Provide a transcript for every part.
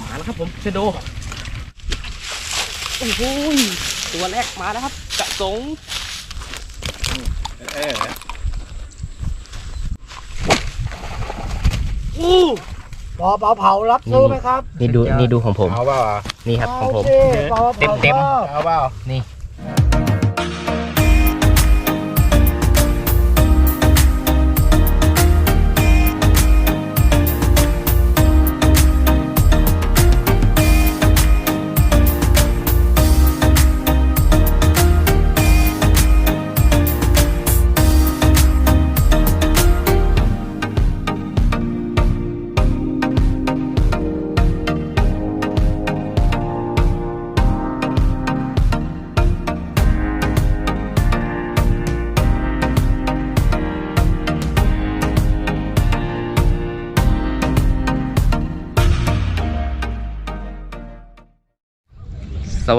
มาแล้วครับผมเชโดโอ้โหตัวแรกมาแล้วครับกระสงเอออู้ปอเผาเผารับซื้อไหมครับ นี่ดูนี่ดูของผม เอาเปล่าอะนี่ครับของผมาสิปอผาเต็มเต็มชอบเอาเปล่านี่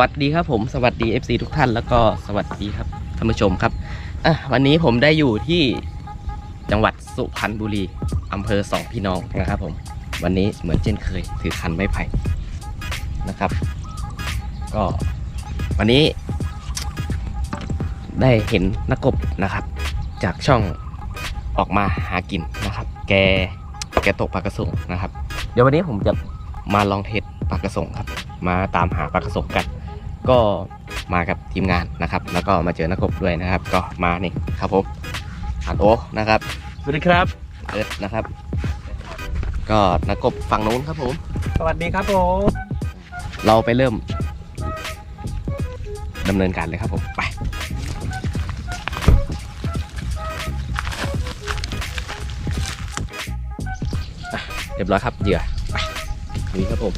วัสดีครับผมสวัสดี FC ทุกท่านแล้วก็สวัสดีครับท่านผู้ชมครับอะวันนี้ผมได้อยู่ที่จังหวัดสุพรรณบุรีอำเภอสองพี่น้องนะครับผมวันนี้เหมือนเช่นเคยถือคันไม้ไผ่นะครับ ก็วันนี้ ได้เห็นนักกบนะครับ จากช่องออกมาหากินนะครับ แกแกตกปลากระสงนะครับ เดี๋ยววันนี้ผมจะมาลองเทสปลากระสงครับ มาตามหาปลากระสงกัน ก็มากับทีมงานนะครับ แล้วก็มาเจอนักกบด้วยนะครับ ก็มานี่ครับผมอันโอนะครับสวัสดีครับเอิร์ธนะครับ ก็นักกบฝั่งนู้นครับผม สวัสดีครับผมเราไปเริ่มดำเนินการเลยครับผมไปอะเรียบร้อยครับเหยื่อไปนี่ครับผม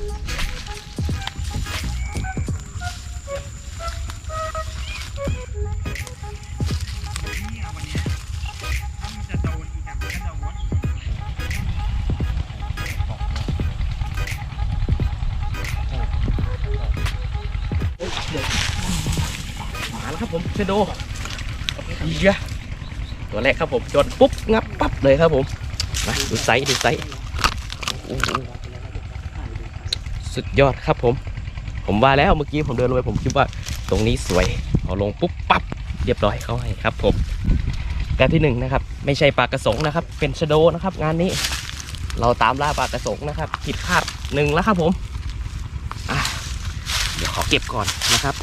ชโดเยี่ยตัวแรกครับผมโดนปุ๊บงับปั๊บเลยครับผมมาดูไซส์ดูไซส์สุดยอดครับผม ผมว่าแล้วเมื่อกี้ผมเดินลงไปผมคิดว่าตรงนี้สวยพอลงปุ๊บปั๊บเรียบร้อยเขาให้ครับผมแต่ที่หนึ่งนะครับ ไม่ใช่ปลากระสงนะครับ เป็นชโดนะครับ งานนี้ เราตามล่าปลากระสงนะครับผิดพลาดหนึ่งแล้วครับผมเดี๋ยวขอเก็บก่อนนะครับ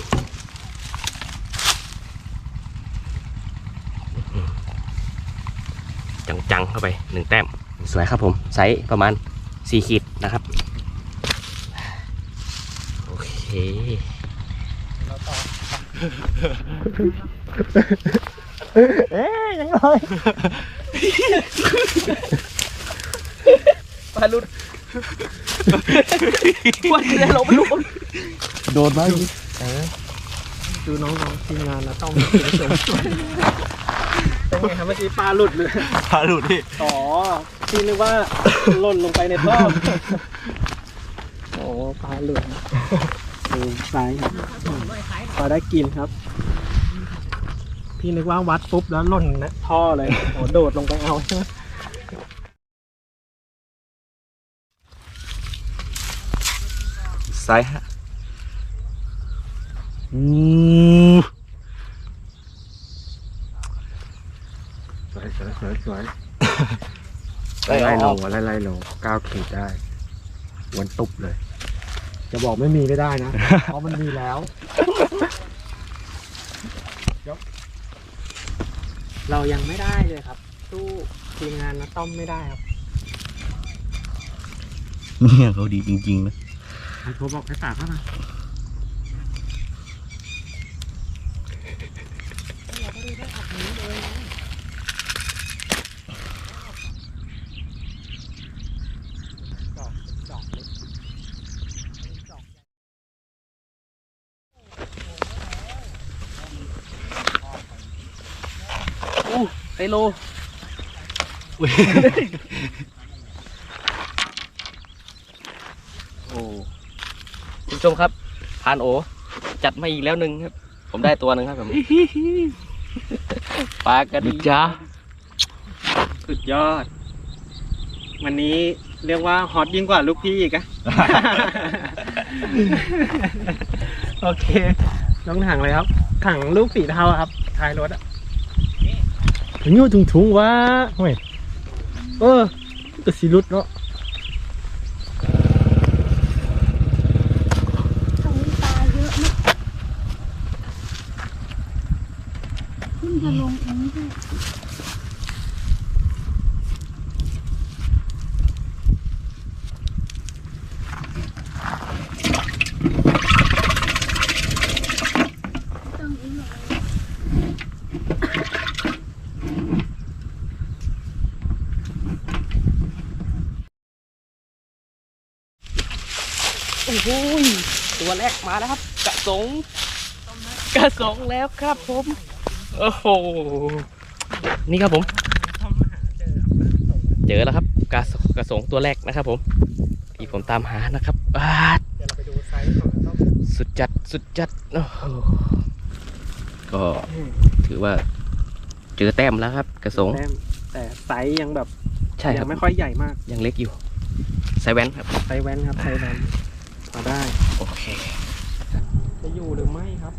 จังๆเข้าไปหนึ่งแต้ม สวยครับผม ไซส์ประมาณ4ขีดนะครับ โอเคเอ๊ยยังไงปลาลุดวันนี้เราไม่รู้โดนไหมดูน้องๆทีมงานนะต้องชม เป็นไงครับเมื่อกี้ปลาหลุดเลยพาหลุดพี่อ๋อพี่นึกว่าหล่นลงไปในท่อโอ้ปลาหลุดดูไซส์ครับพอได้กินครับ พี่นึกว่าวัดปุ๊บแล้วหล่นนะท่อเลยโอ้โดดลงไปเอาไซส์ฮะอู้สวย สวยสวยสวยไล่ไล่โลไล่ไล่โลเก้าขีดได้วันตุบเลย จะบอกไม่มีไม่ได้นะ เพราะมันมีแล้วเรายังไม่ได้เลยครับสู้ทีมงานนะต้อมไม่ได้ครับเนี่ยเขาดีจริงๆนะไอ้โทรบอกให้ตากเข้ามาดอกเล็ก อู้ ไซโลโอ้คุณผู้ชมครับพานโอ จัดมาอีกแล้วหนึ่งครับ ผมได้ตัวหนึ่งครับผมปลากระดีจ้าสุดยอด วันนี้เรียกว่าฮอตยิ่งกว่าลูกพี่อีกอะ โอเคลงถังเลยครับ ถังลูกสีเทาอะครับท้ายรถอะถึง อยู่ถุงถุงๆวะเฮ้ยเออก็สีรุดเนาะ ตรงนี้ปลาเยอะมากเพิ่งจะลงเองด้วย ต้องอีกหน่อย โอ้โหยตัวแรกมาแล้วครับ กระสงกระสงแล้วครับผม โอ้โห นี่ครับผม เจอแล้วครับกระสงกระสงตัวแรกนะครับผมที่ผมตามหานะครับอ่าเดี๋ยวเราไปดูไซส์ของต้มสุดจัดสุดจัดโอ้โหก็ถือว่าเจอแต้มแล้วครับ กระสงแต้มแต่ไซส์ยังแบบใช่คยัรับงไม่ค่อยใหญ่มากยังเล็กอยู่ไซส์แว้นครับไซส์แว้นครับไซส์แว้น พอได้ โอเค จะอยู่หรือไม่ครับ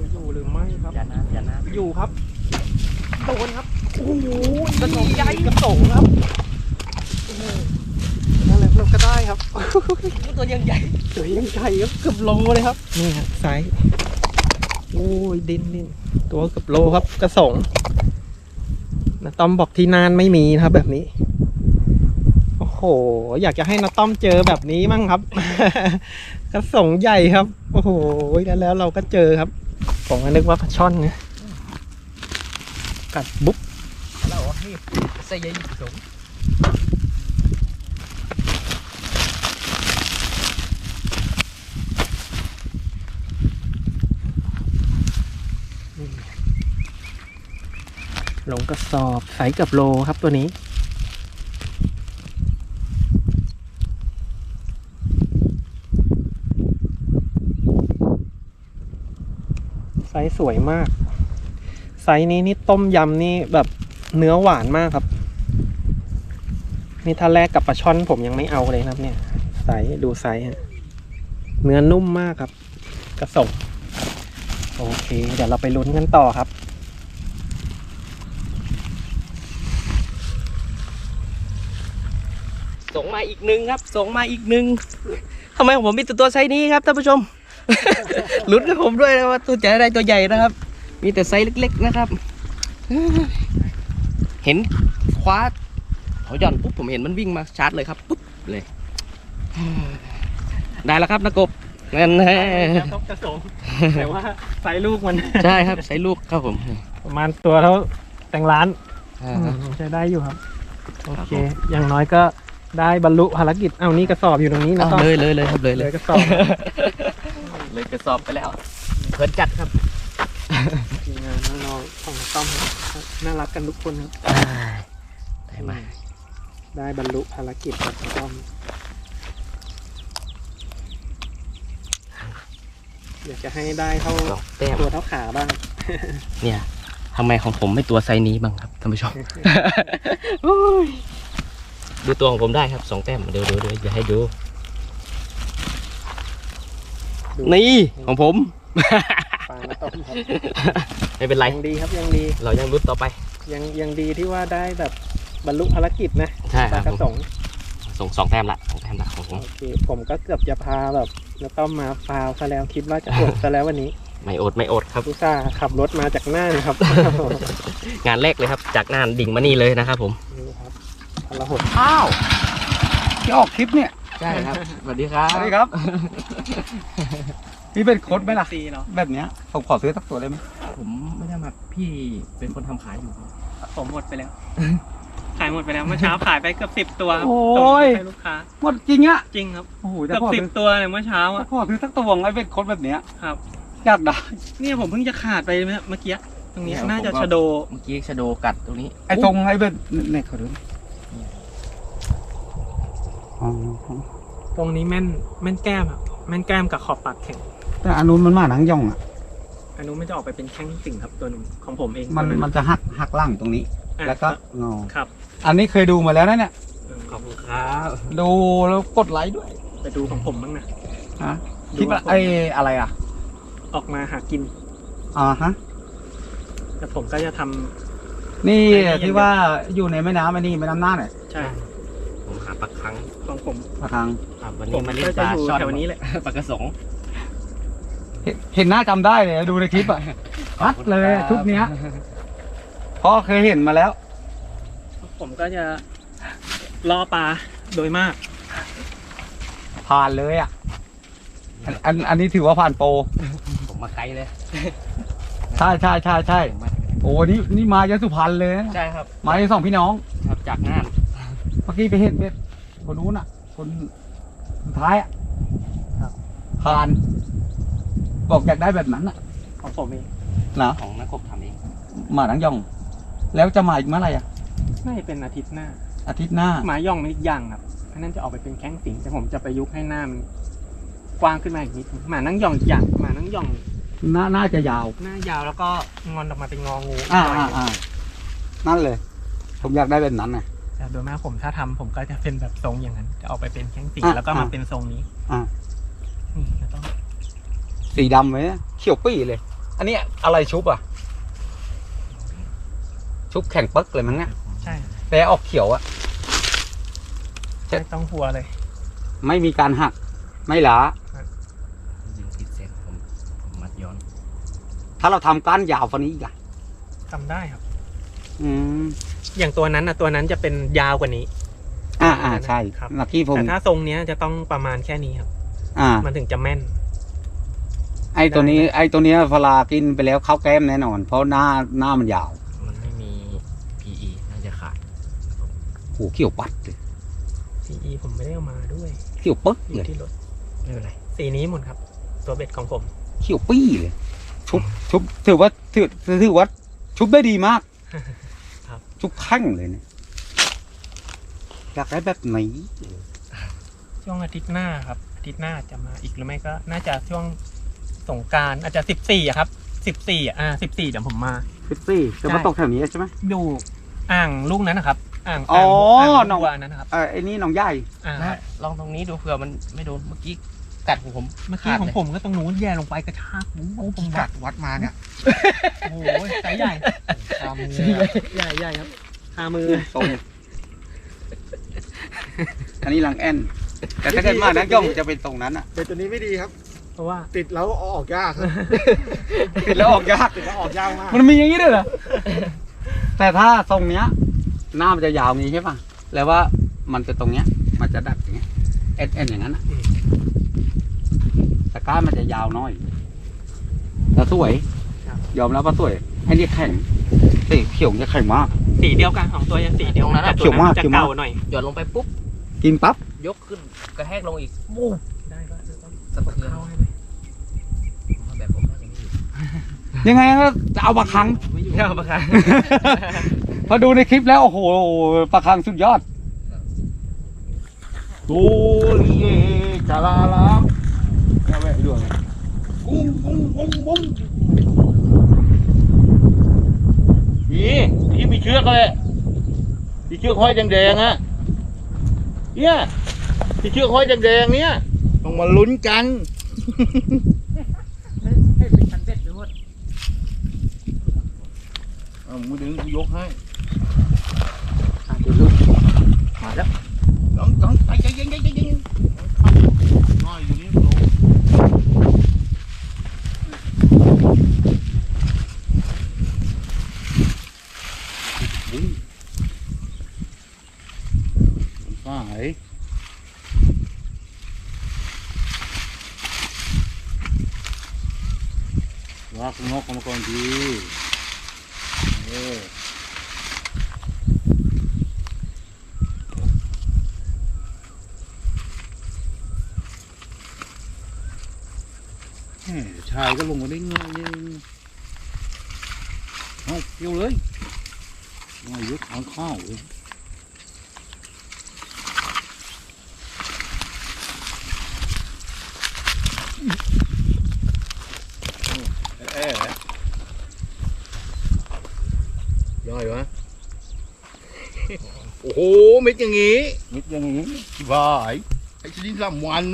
จะอยู่หรือไม่ครับ อย่านานอย่านานอยู่ครับ โดนครับ โอ้โหกระสงใหญ่กระสงครับโอ้โหนั่นแหละเราก็ได้ครับ ตัวยังใหญ่ตัวยังไก่ครับเกือบโลเลยครับ นี่ฮะไซส์โอ้ยดินดินตัวเกือบโลครับ กระสงนะต้อมบอกที่นานไม่มีนะครับแบบนี้โอ้โหอยากจะให้นาต้อมเจอแบบนี้มั่งครับ กระสงใหญ่ครับ โอ้โหแล้วแล้วเราก็เจอครับ ผมก็นึกว่าปลาช่อนนะกัดบุ๊บเราให้ใส่ใหญ่กระสงลงกระสอบใส่กับโลครับตัวนี้ สวยมาก ไซส์นี้นี่ต้มยำนี่แบบเนื้อหวานมากครับ นี่ถ้าแลกกับปลาช่อนผมยังไม่เอาเลยครับ เนี่ย ไซส์ดูไซส์ฮะเนื้อนุ่มมากครับ กระสงโอเค เดี๋ยวเราไปลุ้นกันต่อครับส่งมาอีกหนึ่งครับส่งมาอีกหนึ่งทำไมของผมมีแต่ตัวไซส์นี้ครับท่านผู้ชม ลุ้นกับผมด้วยนะว่าตัวจะได้ตัวใหญ่นะครับ มีแต่ไซส์เล็ก ๆนะครับ เห็นคว้าเขาหย่อนปุ๊บผมเห็นมันวิ่งมาชาร์จเลยครับปุ๊บเลย ได้แล้วครับนักกบนั่นแน่แล้วต้องกระสงแต่ว่าไซส์ลูกมันใช่ครับไซส์ลูกครับผม ประมาณตัวเท่าแต่งร้านอ่าใช้ได้อยู่ครับโอเค อย่างน้อยก็ได้บรรลุภารกิจ เอานี่กระสอบอยู่ตรงนี้นะเอาต้องเลยเลยเลยครับเลยเลเลยยกระสอบ เลยกระสอบไปแล้วเพิ่นจัดครับทีมงานน้องๆของต้อมครับน่ารักกันทุกคนครับได้มาได้บรรลุภารกิจครับต้อมอยากจะให้ได้เท่าสองแต้มตัวเท่าขาบ้าง เนี่ยทำไมของผมไม่ตัวไซส์นี้บ้างครับท่านผู้ชมดูตัวของผมได้ครับสองแต้มเดี๋ยวเดี๋ยวเดี๋ยวอย่าให้ดูดู นี่ของผม ปลาต้อมครับไม่เป็นไร ยังดีครับยังดีเรายังรุดต่อไป ยังยังดีที่ว่าได้แบบบรรลุภารกิจนะใช่ปคลารับกระผมสงส่งสองแต้มละสองแต้มละของผม โอเคผมก็เกือบจะพาแบบแล้วต้อมมาฟาวซะแล้วคิดว่าจะอดซะแล้ววันนี้ไม่อดไม่อดครับ อุตส่าห์ขับรถมาจากน่านครับ งานแรกเลยครับ จากน่านดิ่งมานี่เลยนะครับผม นี่ครับพลหดอ้าวที่ออกคลิปเนี่ย ใช่ครับ สวัสดีครับ สวัสดีครับพี่เป็นโค้ดไหมล่ะซีเนาะแบบเนี้ยผมขอซื้อสักตัวได้ไหมผมไม่ได้มาพี่เป็นคนทำขายอยู่ครับ ผมหมดไปแล้ว ขายหมดไปแล้วเมื่อเช้าขายไปเกือบสิบตัวครับโอ้ส่งยให้ลูกค้า หมดจริงอะจริงครับโอ้โหจะเกือบขอสิบซื้อตัวเลยเมื่อเช้าจะอะขอซื้อสักตัวไอ้เป็นโค้ดแบบเนี้ยครับ อยากได้ เนี่ยผมเพิ่งจะขาดไปเมื่อกี้ตรงเนี้ยเนี่ยน่าจะผมก็ ชะโด เมื่อกี้ชะโดกัดตรงนี้ไอ้ตรงไอ้เป็นเนี่ยเขาดูอ๋อ ตรงนี้แม่นแม่นแก้มครับแม่นแก้มกับขอบปากแข็ง แต่อันนู้นมันมาหนังย่องอะอันนู้นมันจะออกไปเป็นแข้งติ่งครับตัวหนึงของผมเองมันตัวมันจะหักหักล่างตรงนี้อะแล้วก็งอครับ อันนี้เคยดูมาแล้วนะเนี่ยขอบคุณครับดูแล้วกดไลค์ด้วยไปดูของผมบ้างนะฮะคิดว่าไอ้อะไรอะ ออกมาหากินอ่าฮะแต่ผมก็จะทำนี่ไอ้นี่ที่ว่าอยู่ในแม่น้ำอันนี้แม่น้ำน่านเนี่ยใช่ผมหา ปลาคังของผมปลาคังครับวันผนี้มมาเล่นก็ปจะลาอยู่ช่อนแถวนี้แหละปลากระสงเห็นเห็นหน้าจำได้เลยดูในคลิปอะชัดเลยอะชุดเนี้ยเพราะเคยเห็นมาแล้ว ผมก็จะล่อปลาโดยมาก ผ่านเลยอะอันอันอันนี้ถือว่าผ่านโปรผมมาไกลเลยใช่ใช่ใช่ใช่ผมมาโอ้นี่นี่มาจากสุพรรณเลยนะใช่ครับ มาจากสองพี่น้องครับจากน่านเมื่อกี้ไปเห็นเป็ด คนนู้นอะ คนสุดท้ายอะครับผ่าน บอกอยากได้แบบนั้นอะของผมเองนะของนักกบทำเองมาหนังยอง แล้วจะมาอีกเมื่อไหร่อะน่าจะเป็นอาทิตย์หน้า อาทิตย์หน้าหมาย่องนี่ยังครับอันนั้นจะออกไปเป็นแข้งสิงแต่ผมจะประยุกต์ให้หน้ามันกว้างขึ้นมาอีกนิดนึงหมานั่งย่องอีกอย่างหมานั่งย่องน่าน่าจะยาว หน้ายาวแล้วก็งอนออกมาเป็นงองูอ่าย่ยอ่าอ่านั่นเลย ผมอยากได้แบบนั้นนะแต่ โดยมากผมถ้าทำผมก็จะเป็นแบบทรงอย่างนั้นจะออกไปเป็นแข้งสิงอะแล้วก็มาอะเป็นทรงนี้อ่านี่แล้วต้องสีดำไหมเขียวปี้เลย อันนี้อะไรชุบอะ ชุบแข่งปึ๊กเลยมั้งเนี่ยใช่ แต่ออกเขียวอะใช่ไม่ต้องหัวเลย ไม่มีการหัก ไม่หลายิงผิดเส้นผมผมมัดย้อน ถ้าเราทำก้านยาวฟันนี้อีกอะทำได้ครับ อืม อย่างตัวนั้นนะตัวนั้นจะเป็นยาวกว่านี้ อ่าอ่าใช่ครับเมื่อกี้ผมแต่ถ้าทรงเนี้ยจะต้องประมาณแค่นี้ครับ อ่า มันถึงจะแม่น ไอ้ตัวนี้ ไอ้ตัวเนี้ยเวลากินไปแล้วเข้าแก้มแน่นอน เพราะหน้าหน้ามันยาว มันไม่มี PE น่าจะขาดโอ้เขียวปัดเลย PE ผมไม่ได้เอามาด้วยเขียวปึ๊กอเลยู่ยที่รถไม่เป็นไรสีนี้หมดครับ ตัวเบ็ดของผม เขียวปี้เลย ชุบชุบถือว่าถือถือว่าชุบได้ดีมาก ครับชุบแข้งเลยเนี่ยอยากได้แบบไหนช่วงอาทิตย์หน้าครับ อาทิตย์หน้าจะมาอีกหรือไม่ก็ น่าจะช่วงสงกรารอาจจะสิบสี่อะครับสิบสี่อ่าสิบสี่เดี๋ยวผมมา ฟิตซี่จะมาใช่ตกแถวนี้ใช่ไหม อยู่อ่างลูกนั้นนะครับ อ่างอ๋ออ่างน้น้อองงวานั้นนะครับ เออไอ้นี่น้องใหญ่อ่านะลองตรงนี้ดูเผื่อมันไม่โดนเมื่อกี้ กัดของผมเมื่อกี้ขาดของเลยผมก็ตรงนู้นแย่ลงไปกระชากโอ้โหผมวัดวัดมาเนี่ย โอ้โหไซส์ใหญ่ทำใหญ่ใหญ่ใหญ่ครับหามือตรงอันนี้ลังแอน แต่ถ้าเกิดมานั้นย่องจะเป็นตรงนั้นอะเป็นตัวนี้ไม่ดีครับ เพราะว่าติดแล้วเอาออกยากครับติดแล้วออกยากติดแล้วออกยากมาก มันมีอย่างนี้ด้วยเหรอ แต่ถ้าทรงเนี้ย หน้ามันจะยาวงี้ใช่ป่ะ แล้วว่ามันจะตรงเนี้ย มันจะดัดอย่างเงี้ยเอ็นเอ็นอย่างนั้นอะ อืมแต่ก้านมันจะยาวน้อยแต่สวยยอมรับว่าสวยไอ้นี่แข็งสีเขียวจะแข็งมาก สีเดียวกันของตัวยังสีเดียวกันแต่ตัวเขียวมากนั้นจะเขียวมาก เก่าหน่อย หย่อนลงไปปุ๊บ กินปั๊บ ยกขึ้นกระแทกลงอีกบูมได้ก็จะต้องสะเทือนเข้าให้ไหมแบบผมน่าจะไม่อยู่ยังไงก็จะเอาปลาคัง ไม่อยู่เที่ยวปะครับพอดูในคลิปแล้ว โอ้โหปลาคังสุดยอดโอ้ยจาลาลาแค่แวะด้วยกุ้ งกุ้งกุ้งกุ้งนี่ที่มีเชือกเลยมีเชือกห้อยแดงๆอะเนี่ยที่เชือกห้อยแดงๆเนี่ยต้องมาลุ้นกันให้เป็นคันเบ็ดไปหมดเอามือดึงกูยกให้อะเดี๋ยวดูมาแล้วลองลองใจเย็นใจเย็นใจเย็นน้อยอยู่นี่ลงฝ่ายลากนกเข้ามาก่อนดีเออ แหม่ ชายก็ลงมาได้เงยเองเอาเกี่ยวเลยง่ายกทางข้าวเลยเอ๊ะย่อยวะโอ้โหเม็ดอย่างงี้นิดอย่างนี้ว้ายไอ้ชนิดลำวัน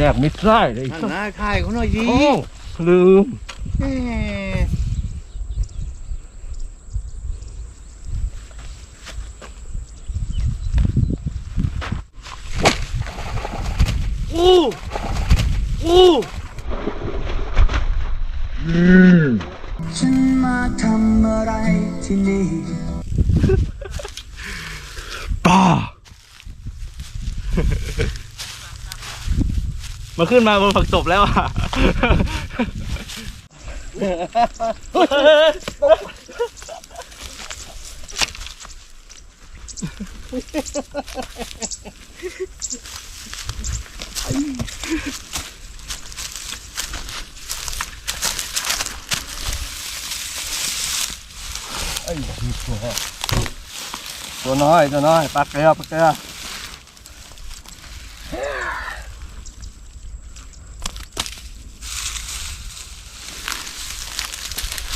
แยกมิดไส้เลยนั่นนะถ่ายเขาหน่อยดิโอ้ลืมแหมอู้อู้ มาขึ้นมาบนผักตบแล้วอะตัวน้อยตัวน้อยปลาเกลือปลาเกลือ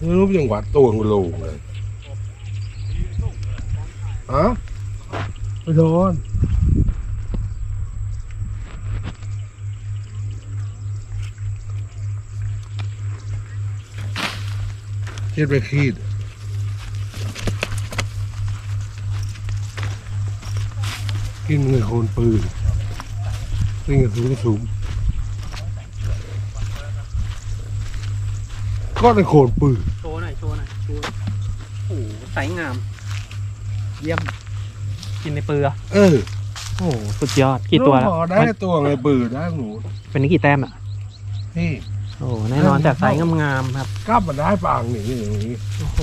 รับอ้าวไอ้ห่าเงินดีวะกินก็แบบครุบไถโลอะนะใหญ่ขึ้นในโคนปืนไม่รู้จังหวัดตัวงโลงเลยฮะไม่โดนคิดไปขีดกินในโคนปืนวิ่งสูงสูง ก็ในโคนปืนโชว์หน่อยโชว์หน่อยโชว์โอ้โหใสงาม เยี่ยม กินในเปลือกเออโอ้โหสุดยอดกี่ตัวแล้วพอได้ตัวไงปืนได้หนูเป็นนี้กี่แต้มอะนี่โอ้โหแน่นอนจากไซส์งามๆครับกลับมาได้ปางหนีอย่างนี้โอ้โห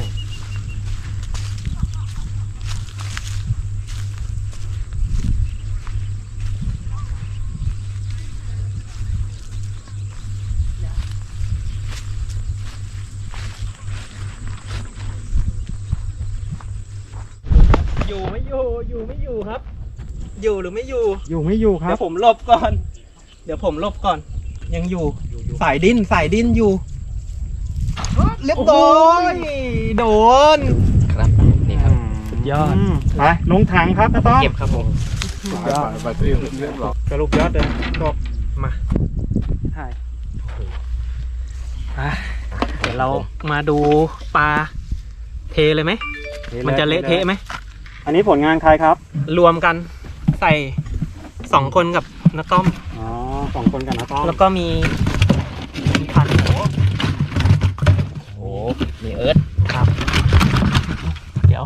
อยู่ไม่ อยู่อยู่ไม่อยู่ครับ อยู่หรือไม่อยู่ อยู่ไม่อยู่ครัเดี๋บ ยวผมหลบก่อน เดี๋ยวผมหลบก่อน ยังอยู่ สายดิ้นสายดิ้นอยู่ เรียบร้อยโดน ครับนี่ครับยอดไปลงถังครับตาต้อมเก็บครับผมไปไปไปเตรียมเรียบร้อยสรุปยอดเลยจบมาถ่ายอะเดี๋ยวเรามาดูปลาเทเลยไหม มันจะเละเทะไหม อันนี้ผลงานใครครับรวมกันใส่สองคนกับน้าต้อม อ๋อสองคนกันนะต้อมแล้วก็มีมีพันโอ้มีเอิร์ธครับ เดี๋ยว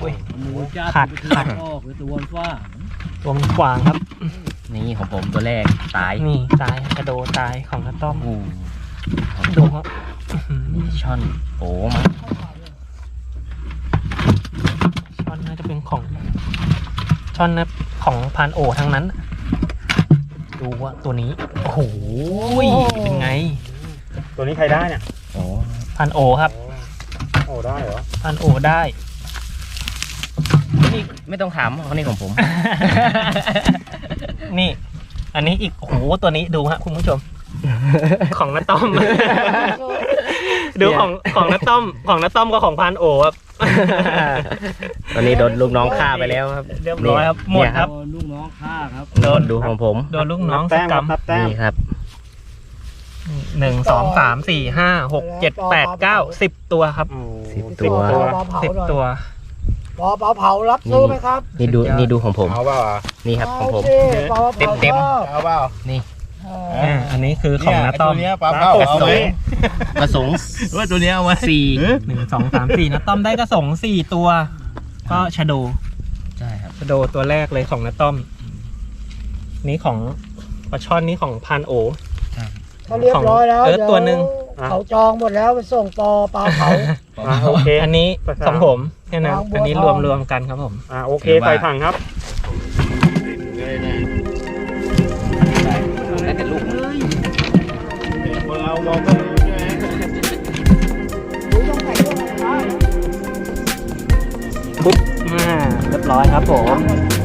อุ้ยขาดขาดตัวมันขวางครับ นี่ของผมตัวแรกตายนี่ตายกระโดดตายของน้าต้อม โอ้ดูครับอื้อหือช่อนโอ้มา ช้อนน่าจะเป็น ของช้อนนะของพานโอทั้งนั้น ดูว่าตัวนี้ โอ้โหเป็นไง ตัวนี้ใครได้เนี่ยโอ้พานโอครับ โอ้ได้เหรอพานโอได้นี่ไม่ต้องถามเพราะนี่ของผม นี่ อันนี้อีก โอ้โห ตัวนี้ดูฮะคุณผู้ชม ของน้าต้อม ดูของของน้าต้อมของน้าต้อมกับของพานโอครับ ตอนนี้โดนลูกน้องฆ่าไปแล้วครับเรียบร้อยครับหมดเนี่ยครับ ลูกน้องฆ่าครับโดนดูของผมโดนลูกน้องสแต้มกรครรับมนับแต้มนี่ครับหนึ่งสองสามสี่ห้าหกเจ็ดแปดเก้าสิบตัวครับสิบตัวสิบตัวปอเผาเผารับซื้อไหมครับ นี่ดูสุดยอดนี่ดูของผมเอาเปล่านี่ครับของผมปอเต็มเต็มเอาเปล่า อ่าอันนี้คือของน้าต้อมเนี่ยไตัวเนี้ยปลาเผาเอาไหมประสงค์ว่าตัวเนี้ยเอาไหมสี่หนึ่งสองสามสี่น้าต้อมได้กระสงสี่ตัว ก็ชะโดใช่ครับชะโดตัวแรกเลยของน้าต้อม นี่ของปลาช่อนนี่ของพานโอถ้าเรียบร้อยแล้วเออดี๋ยตัวหนึ่งอะเขาจองหมดแล้วไปส่งปอปลาเผา อะโอเค อันนี้ประสานของผมแค่นั้นวางบัวอันนี้ทรอวงมรวมกันครับผม อ่าโอเคถือว่าใส่ถังครับ อยครับผม